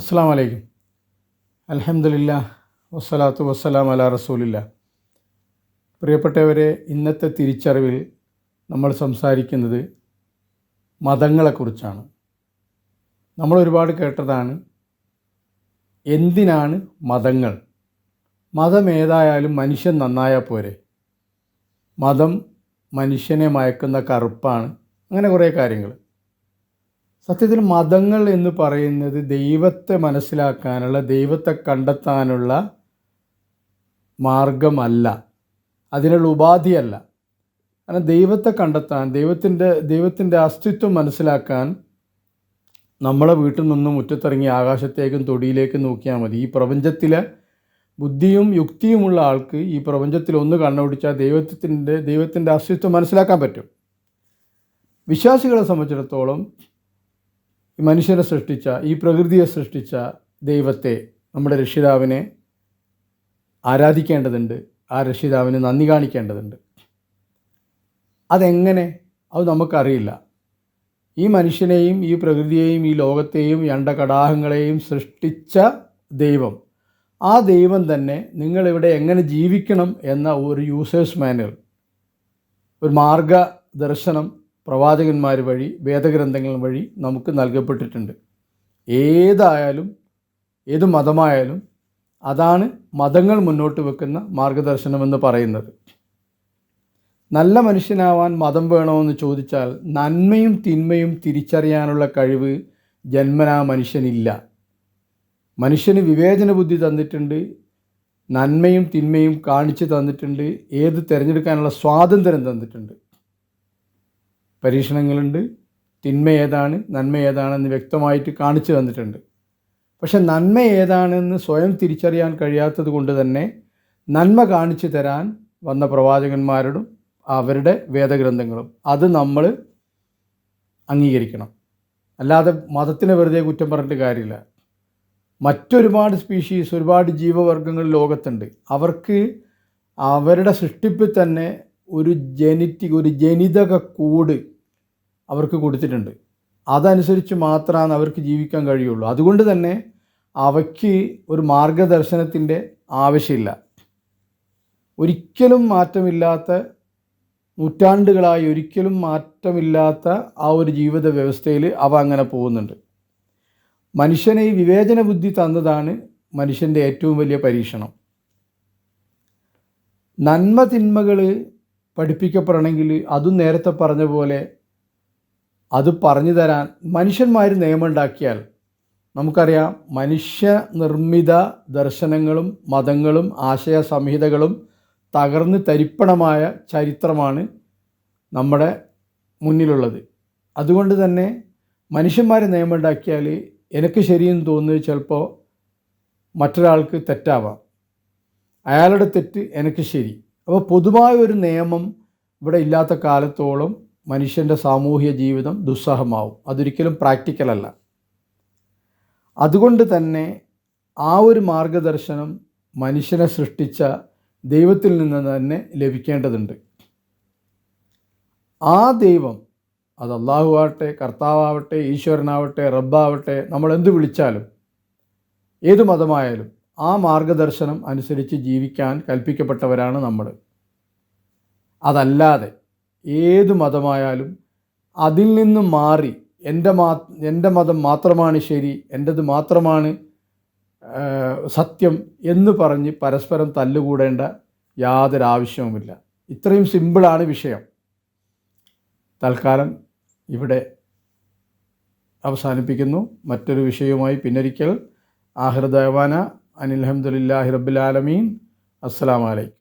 അസ്സാം വലൈക്കും അലഹമില്ല വസ്സലാത്തു വസ്സലാം അല റസൂലില്ല. പ്രിയപ്പെട്ടവരെ ഇന്നത്തെ തിരിച്ചറിവിൽ നമ്മൾ സംസാരിക്കുന്നത് മതങ്ങളെക്കുറിച്ചാണ്. നമ്മൾ ഒരുപാട് കേട്ടതാണ് എന്തിനാണ് മതങ്ങൾ? മതം ഏതായാലും മനുഷ്യൻ നന്നായാൽ പോരെ. മതം മനുഷ്യനെ മയക്കുന്ന കറുപ്പാണ് അങ്ങനെ കുറേ കാര്യങ്ങൾ. സത്യത്തിൽ മതങ്ങൾ എന്ന് പറയുന്നത് ദൈവത്തെ മനസ്സിലാക്കാനുള്ള ദൈവത്തെ കണ്ടെത്താനുള്ള മാർഗമല്ല. അതിനുള്ള ഉപാധിയല്ല. കാരണം ദൈവത്തെ കണ്ടെത്താൻ ദൈവത്തിന്റെ ദൈവത്തിന്റെ അസ്തിത്വം മനസ്സിലാക്കാൻ നമ്മളെ വീട്ടിൽ നിന്നും മുറ്റത്തിറങ്ങി ആകാശത്തേക്കും തൊടിയിലേക്കും നോക്കിയാൽ മതി. ഈ പ്രപഞ്ചത്തിലെ ബുദ്ധിയും യുക്തിയുമുള്ള ആൾക്ക് ഈ പ്രപഞ്ചത്തിൽ ഒന്ന് കണ്ണുപിടിച്ചാൽ ദൈവത്തിന്റെ ദൈവത്തിന്റെ അസ്തിത്വം മനസ്സിലാക്കാൻ പറ്റും. വിശ്വാസികളെ സംബന്ധിച്ചിടത്തോളം ഈ സൃഷ്ടിച്ച ഈ പ്രകൃതിയെ സൃഷ്ടിച്ച ദൈവത്തെ നമ്മുടെ രക്ഷിതാവിനെ ആരാധിക്കേണ്ടതുണ്ട് ആ രക്ഷിതാവിന് നന്ദി കാണിക്കേണ്ടതുണ്ട്. അതെങ്ങനെ? അത് നമുക്കറിയില്ല. ഈ മനുഷ്യനെയും ഈ പ്രകൃതിയെയും ഈ ലോകത്തെയും അണ്ടകടാഹങ്ങളെയും സൃഷ്ടിച്ച ദൈവം. ആ ദൈവം തന്നെ നിങ്ങളിവിടെ എങ്ങനെ ജീവിക്കണം എന്ന ഒരു യൂസേഴ്സ് മാനുവൽ ഒരു മാർഗദർശനം പ്രവാചകന്മാർ വഴി വേദഗ്രന്ഥങ്ങൾ വഴി നമുക്ക് നൽകപ്പെട്ടിട്ടുണ്ട്. ഏതായാലും ഏത് മതമായാലും അതാണ് മതങ്ങൾ മുന്നോട്ട് വെക്കുന്ന മാർഗദർശനമെന്ന് പറയുന്നത്. നല്ല മനുഷ്യനാവാൻ മതം വേണമെന്ന് ചോദിച്ചാൽ നന്മയും തിന്മയും തിരിച്ചറിയാനുള്ള കഴിവ് ജന്മനാ മനുഷ്യനില്ല. മനുഷ്യന് വിവേചന ബുദ്ധി തന്നിട്ടുണ്ട് നന്മയും തിന്മയും കാണിച്ചു തന്നിട്ടുണ്ട് ഏത് തിരഞ്ഞെടുക്കാനുള്ള സ്വാതന്ത്ര്യം തന്നിട്ടുണ്ട്. പരീക്ഷണങ്ങളുണ്ട്. തിന്മ ഏതാണ് നന്മ ഏതാണെന്ന് വ്യക്തമായിട്ട് കാണിച്ചു തന്നിട്ടുണ്ട്. പക്ഷെ നന്മ ഏതാണെന്ന് സ്വയം തിരിച്ചറിയാൻ കഴിയാത്തത് കൊണ്ട് തന്നെ നന്മ കാണിച്ചു തരാൻ വന്ന പ്രവാചകന്മാരോടും അവരുടെ വേദഗ്രന്ഥങ്ങളും അത് നമ്മൾ അംഗീകരിക്കണം. അല്ലാതെ മതത്തിനെ വെറുതെ കുറ്റം പറഞ്ഞിട്ട് കാര്യമില്ല. മറ്റൊരുപാട് സ്പീഷീസ് ഒരുപാട് ജീവവർഗങ്ങൾ ലോകത്തുണ്ട്. അവർക്ക് അവരുടെ സൃഷ്ടിപ്പിൽ തന്നെ ഒരു ജനറ്റിക് ഒരു ജനിതക കൂട് അവർക്ക് കൊടുത്തിട്ടുണ്ട്. അതനുസരിച്ച് മാത്രമാണ് അവർക്ക് ജീവിക്കാൻ കഴിയുള്ളൂ. അതുകൊണ്ട് തന്നെ അവയ്ക്ക് ഒരു മാർഗദർശനത്തിന്റെ ആവശ്യമില്ല. ഒരിക്കലും മാറ്റമില്ലാത്ത നൂറ്റാണ്ടുകളായി ഒരിക്കലും മാറ്റമില്ലാത്ത ആ ഒരു ജീവിത വ്യവസ്ഥയിൽ അവ അങ്ങനെ പോകുന്നുണ്ട്. മനുഷ്യനെ ഈ വിവേചന ബുദ്ധി തന്നതാണ് മനുഷ്യന്റെ ഏറ്റവും വലിയ പരീക്ഷണം. നന്മ തിന്മകൾ പഠിപ്പിക്കപ്പെടണമെങ്കിൽ അതും നേരത്തെ പറഞ്ഞ പോലെ അത് പറഞ്ഞു തരാൻ മനുഷ്യന്മാർ നിയമമുണ്ടാക്കിയാൽ നമുക്കറിയാം മനുഷ്യ നിർമ്മിത ദർശനങ്ങളും മതങ്ങളും ആശയ സംഹിതകളും തകർന്ന് തരിപ്പണമായ ചരിത്രമാണ് നമ്മുടെ മുന്നിലുള്ളത്. അതുകൊണ്ട് തന്നെ മനുഷ്യന്മാർ നിയമമുണ്ടാക്കിയാൽ എനിക്ക് ശരിയെന്ന് തോന്നുന്നത് ചിലപ്പോൾ മറ്റൊരാൾക്ക് തെറ്റാവാം. അയാളുടെ തെറ്റ് എനിക്ക് ശരി. അപ്പോൾ പൊതുവായ ഒരു നിയമം ഇവിടെ ഇല്ലാത്ത കാലത്തോളം മനുഷ്യന്റെ സാമൂഹ്യ ജീവിതം ദുസ്സഹമാവും. അതൊരിക്കലും പ്രാക്ടിക്കലല്ല അതുകൊണ്ട് തന്നെ ആ ഒരു മാർഗദർശനം മനുഷ്യനെ സൃഷ്ടിച്ച ദൈവത്തിൽ നിന്ന് തന്നെ ലഭിക്കേണ്ടതുണ്ട്. ആ ദൈവം അത് അള്ളാഹു ആവട്ടെ കർത്താവട്ടെ ഈശ്വരനാവട്ടെ റബ്ബാവട്ടെ നമ്മൾ എന്ത് വിളിച്ചാലും ഏത് മതമായാലും ആ മാർഗദർശനം അനുസരിച്ച് ജീവിക്കാൻ കൽപ്പിക്കപ്പെട്ടവരാണ് നമ്മൾ. അതല്ലാതെ ഏത് മതമായാലും അതിൽ നിന്ന് മാറി എന്റെ മാ എന്റെ മതം മാത്രമാണ് ശരി എന്റെത് മാത്രമാണ് സത്യം എന്ന് പറഞ്ഞ് പരസ്പരം തല്ലുകൂടേണ്ട യാതൊരു ആവശ്യവുമില്ല. ഇത്രയും സിമ്പിളാണ് വിഷയം. തൽക്കാലം ഇവിടെ അവസാനിപ്പിക്കുന്നു. മറ്റൊരു വിഷയവുമായി പിന്നൊരിക്കൽ. ആഹൃദവാന അനിൽഹമ്മദില്ലാഹി റബ്ബുലാലമീൻ. അസ്സാം വലൈക്കും